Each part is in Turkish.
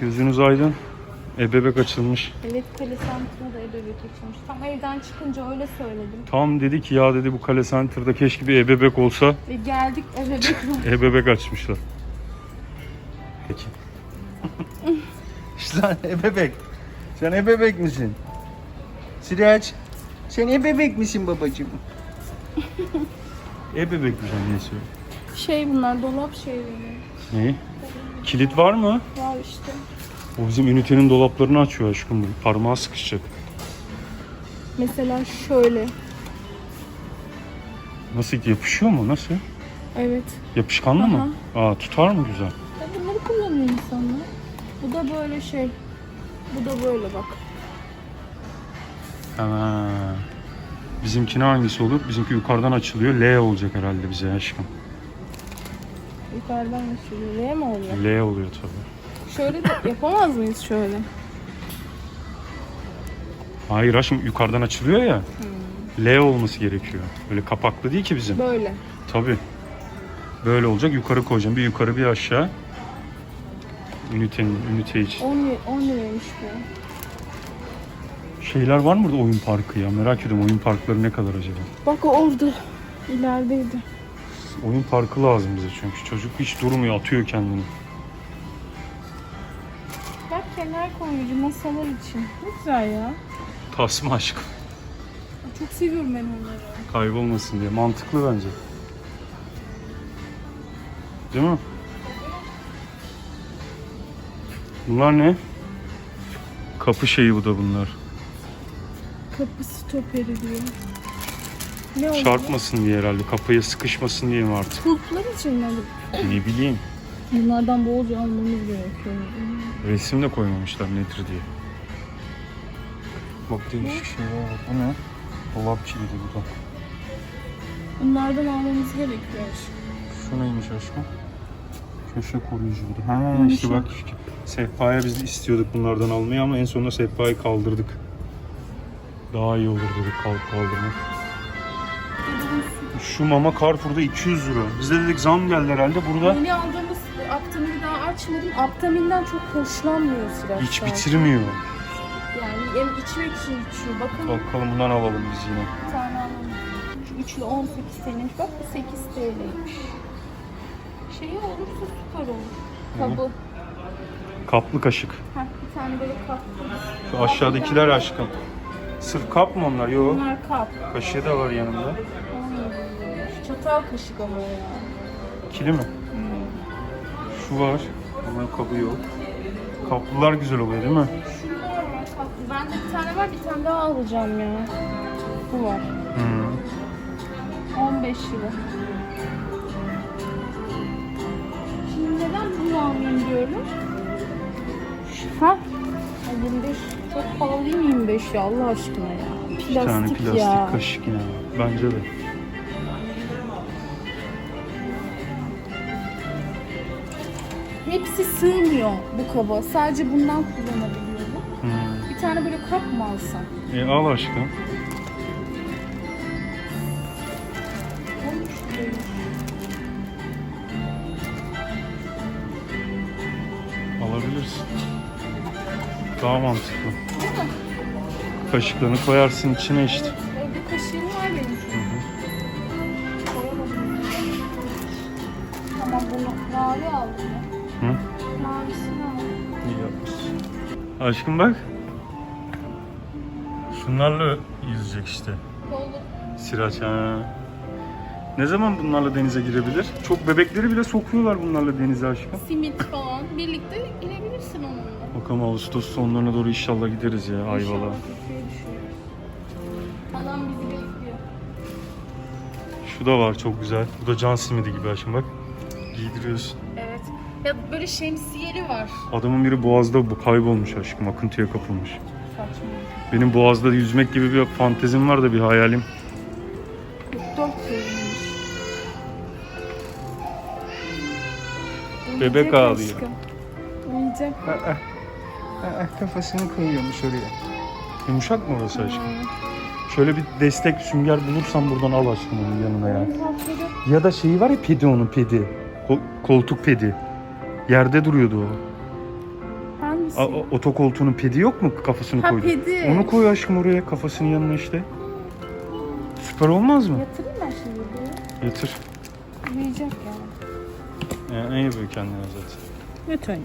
Gözünüz aydın. Ebebek açılmış. Evet kale santına da ebebek açılmış. Tam evden çıkınca öyle söyledim. Tam dedi ki ya dedi bu kale center'da keşke bir ebebek olsa. Ve geldik ebebek. Ebebek açmışlar. Peki. Sen ebebek. Sen ebebek misin? Siraç. Sen ebebek misin babacığım? Ebebekmiş annesi. Şey bunlar dolap şeyleri. Ne? Kilit var mı? Var işte. O bizim ünitenin dolaplarını açıyor aşkım. bu. Parmağı sıkışacak. Mesela şöyle. Nasıl yapışıyor mu? Nasıl? Evet. Yapışkanlı mı? Aa tutar mı güzel? Ya bunları kullanıyor insanlar. Bu da böyle şey. Bu da böyle bak. Ha. Bizimkine hangisi olur? Bizimki yukarıdan açılıyor. L olacak herhalde bize aşkım. Yukarıdan açılıyor. L mi oluyor? L oluyor tabii. Şöyle de yapamaz mıyız şöyle? Hayır aşkım yukarıdan açılıyor ya. L olması gerekiyor. Böyle kapaklı değil ki bizim. Böyle. Tabii. Böyle olacak. Yukarı koyacağım. Bir yukarı bir aşağı. Ünitenin, ünite için. 10, li- 10 liraymış bu. Şeyler var mı burada oyun parkı ya? Merak ediyorum oyun parkları ne kadar acaba? Bak o orada. İlerideydi. Oyun parkı lazım bize çünkü. Çocuk hiç durmuyor, atıyor kendini. Bak kenar koyucu masalar için. Ne güzel ya. Tasma aşkım. Çok seviyorum ben onları. Kaybolmasın diye. Mantıklı bence. Değil mi? Bunlar ne? Kapı şeyi bu da bunlar. Kapı stoperi diyor. Ne oldu? Çarpmasın diye herhalde. Kapıya sıkışmasın diye mi artık? Kulplar için mi? Ne bileyim. Bunlardan bolca almamız gerekiyor. Resim de koymamışlar nedir diye. Bak değişik şeyler var. Bu ne? Dolap kilidi bu da. Bunlardan almamız gerekiyor. Şu neymiş aşkım? Köşe koruyucu bu da. Ha işte bak sehpaya biz de istiyorduk bunlardan almayı ama en sonunda sehpayı kaldırdık. Daha iyi olur dedik kaldırmak. Şu mama Carrefour'da 200 euro. Biz de dedik zam geldi herhalde. Burada Yeni aldığımız Aptamin'i daha açmadım. Aptamin'den çok hoşlanmıyor Siraç. hiç bitirmiyor. Yani hem içmek için içiyor. Bakın Bakalım bundan alalım biz yine. bir tane alalım. Şu üçlü 18 TL'ymiş. Bak bu 8 TL'ymiş. Şeyi olursa süper olur. Kabı. Kaplı kaşık. Heh, bir tane böyle kap. Şu aşağıdakiler aşkım. Sırf kap mı onlar? Yok. Bunlar kap. Kaşığı da var yanında. 17 Şu çatal kaşık ama ya. İkili mi? Şu var. Ama kabı yok. Kaplılar güzel oluyor değil mi? Şunlar var kaplı. Bende bir tane var bir tane daha alacağım ya. Bu var. Hı. 15 lira. Şimdi neden bunu almayayım diyorum? Ay, 25. Çok pahalı değil mi 25 ya Allah aşkına ya. Bir tane Plastik, plastik ya. kaşık ya. Bence de. Sığmıyor bu kaba. Sadece bundan kullanabiliyorum. Hı. Bir tane böyle kap mı alsam? E, al aşkım. 13 liraymış. Alabilirsin. Daha mantıklı. Kaşıklarını koyarsın içine işte. Evde kaşığım var benim. Koyamadım. Tamam bunu mavi aldım. Hı? Aldım. İyi yapmışsın. Aşkım bak. Şunlarla yüzecek işte. Kolluk Siraç ha. Ne zaman bunlarla denize girebilir? Çok bebekleri bile sokuyorlar bunlarla denize aşkım. simit falan. Birlikte girebilirsin onunla. Bakalım Ağustos sonlarına doğru inşallah gideriz ya Ayvalık'a. İnşallah düşüyoruz. Adam bizi bekliyor. Şu da var çok güzel. Bu da can simidi gibi aşkım bak. Giydiriyorsun. Evet. Ya böyle şemsiyeli var. Adamın biri boğazda bu kaybolmuş aşkım. Akıntıya kapılmış. Saçma. Benim boğazda yüzmek gibi bir fantezim var da bir hayalim. 44 liraymış. Bebek ağlıyor. Uyuyacak. Aa, kafasını koyuyormuş oraya. Yumuşak mı orası aşkım? Şöyle bir destek sünger bulursan buradan al aşkım onun yanına ya. Ya da şeyi var ya pedi onun pedi. Ko- koltuk pedi. Yerde duruyordu o. Hangisi? A- o- otokoltuğunun pedi yok mu kafasını Ha, koydu? pedi. Onu koy aşkım oraya kafasının yanına işte. Süper olmaz mı? Yatırayım ben şimdi buraya. Yatır. Uyuyacak yani. Yani en yapıyor kendine zaten. Anne.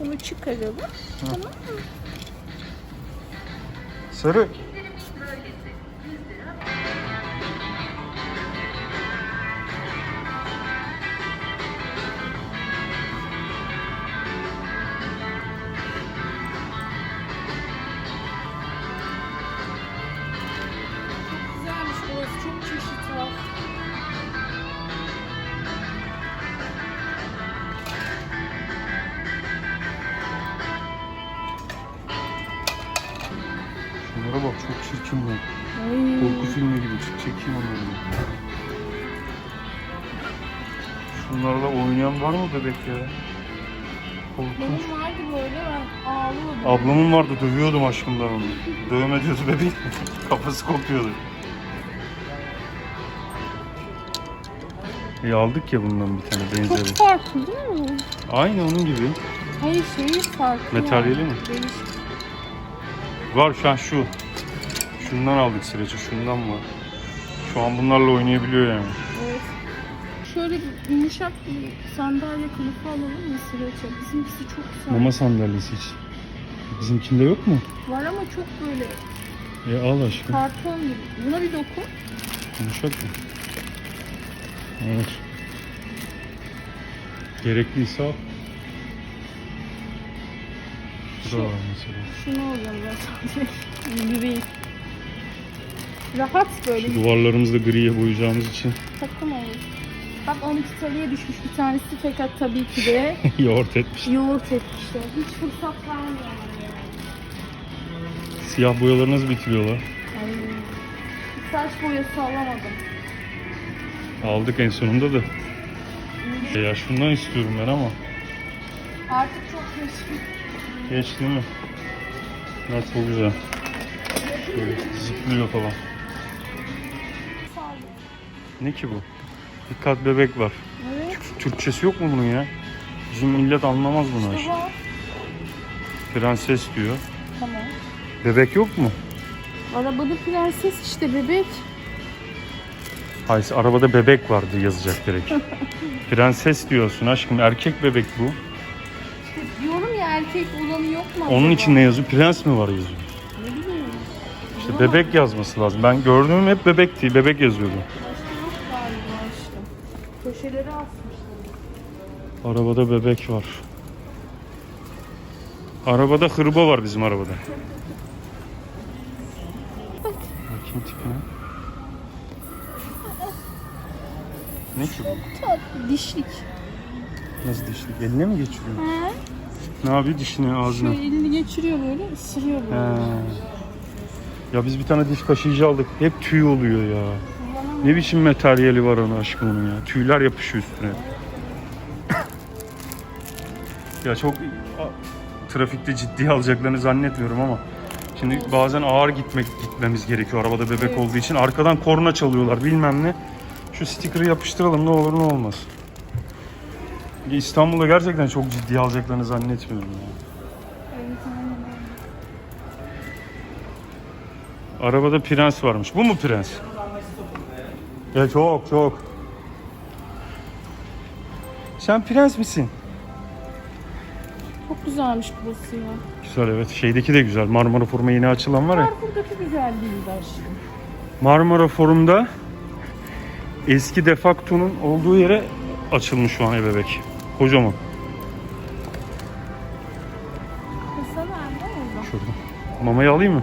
Bunu çıkaralım. Tamam mı? Sarı. Şunlarla oynayan var mı bebek ya? Korkunç. Benim vardı böyle ben ağlıyordum. Ablamın vardı dövüyordum aşkım ben onu. Dövme diyordu bebeğim. Kafası kopuyordu. İyi aldık ya bundan bir tane benzeri. Çok farklı değil mi? Aynı onun gibi. Hayır şeyi farklı. Materyali mi? Değişik. Var şu an şu. Şundan aldık süreci, şundan var. Şu an bunlarla oynayabiliyor yani. Şöyle bir yumuşak bir sandalye kılıfı alalım mı süreçe? Bizimkisi çok güzel. Mama sandalyesi hiç. Bizimkinde yok mu? Var ama çok böyle E al aşkım. karton gibi. Buna bir dokun. Yumuşak mı? Evet. Gerekliyse al. Bu da var mesela. Şunu alalım ben sadece. Yürüyeyim. Rahat böyle Şu duvarlarımızı da griye boyayacağımız için takım olur. Bak 12 TL'ye düşmüş bir tanesi fakat tabii ki de yoğurt etmiş. yoğurt etmişler. Hiç fırsat vermiyorlar yani. Siyah boyaları nasıl bitiriyorlar? Ay. Saç boyası alamadım. Aldık en sonunda da. E ya şundan istiyorum ben ama. Artık çok geç. Geç değil mi? Bunlar çok güzel. Böyle zıplıyor falan. Ne ki bu? Dikkat bebek var. Evet. Türkçesi yok mu bunun ya? Bizim millet anlamaz bunu. İşte. Prenses diyor. Tamam. Bebek yok mu? Arabada prenses işte bebek. Hayır arabada bebek vardı yazacak direkt. Prenses diyorsun aşkım. Erkek bebek bu. İşte diyorum ya erkek olanı yok mu Onun acaba? için ne yazıyor? Prens mi var yazıyor? Ne bileyim. İşte bebek yazması lazım. Ben gördüğüm hep bebekti. Bebek yazıyordu. Aşkım. Köşeleri asmışlar. Arabada bebek var. Arabada hırba var bizim arabada. Bakayım tipine. Ne ki bu? Tatlı dişlik. Nasıl dişli? Eline mi geçiriyor? He? Ne yapıyor dişine ağzına? Şöyle elini geçiriyor böyle ısırıyor böyle. He. Ya biz bir tane diş kaşıyıcı aldık. Hep tüy oluyor ya. Ne biçim materyali var ona aşkım onun ya. Tüyler yapışıyor üstüne. ya çok trafikte ciddiye alacaklarını zannetmiyorum ama şimdi bazen ağır gitmek gitmemiz gerekiyor arabada bebek Evet. olduğu için. Arkadan korna çalıyorlar bilmem ne. Şu stikeri yapıştıralım ne olur ne olmaz. İstanbul'da gerçekten çok ciddiye alacaklarını zannetmiyorum ya. Evet, aynen öyle. Arabada prens varmış. Bu mu prens? Ya çok çok. Sen prens misin? Çok güzelmiş burası ya. Güzel evet. Şeydeki de güzel. Marmara Forum'a yeni açılan var ya. Carrefour'daki güzel aşkım. Marmara Forum'da eski defaktonun olduğu yere açılmış şu an ebebek. Kocaman. Kısa nerede orada? Şurada. Mamayı alayım mı?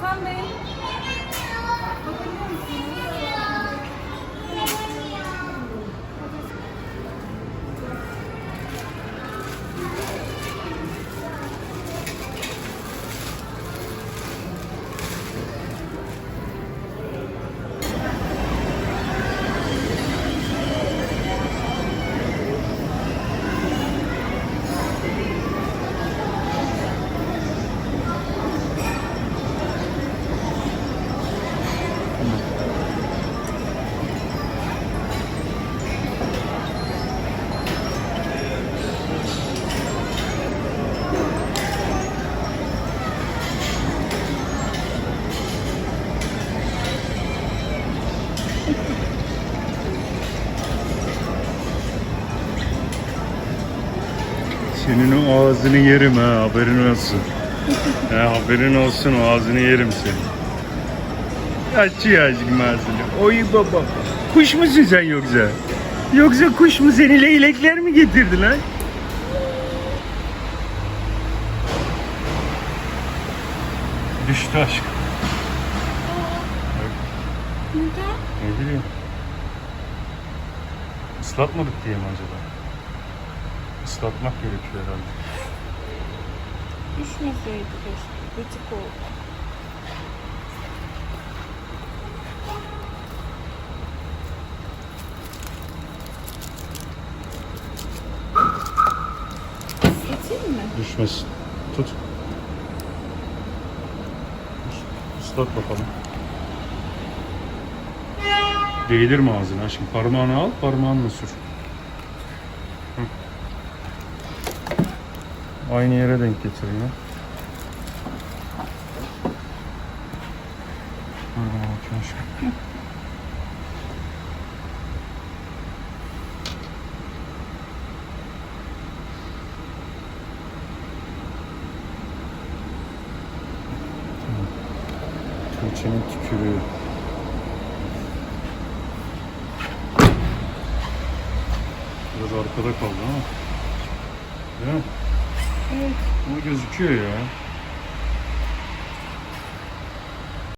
Come Bey ağzını yerim ha haberin olsun. ha, haberin olsun ağzını yerim senin. Açıyor aşkım ağzını. Oy baba. Kuş musun sen yoksa? Yoksa kuş mu seni leylekler mi getirdi lan? Düştü. Neden? Ne bileyim. Islatmadık diye mi acaba? Islatmak gerekiyor herhalde. Düşmeseydi keşke. Gıcık oldu. Mi? Düşmesin. Tut. Islat bakalım. Değdir mi ağzına aşkım? Parmağını al, parmağınla sür. Aynı yere denk getir ya. Dur bana bakayım aşkım. Tuğçe'nin tükürüğü. Biraz arkada kaldı ama. Değil mi? Evet. Ama gözüküyor ya.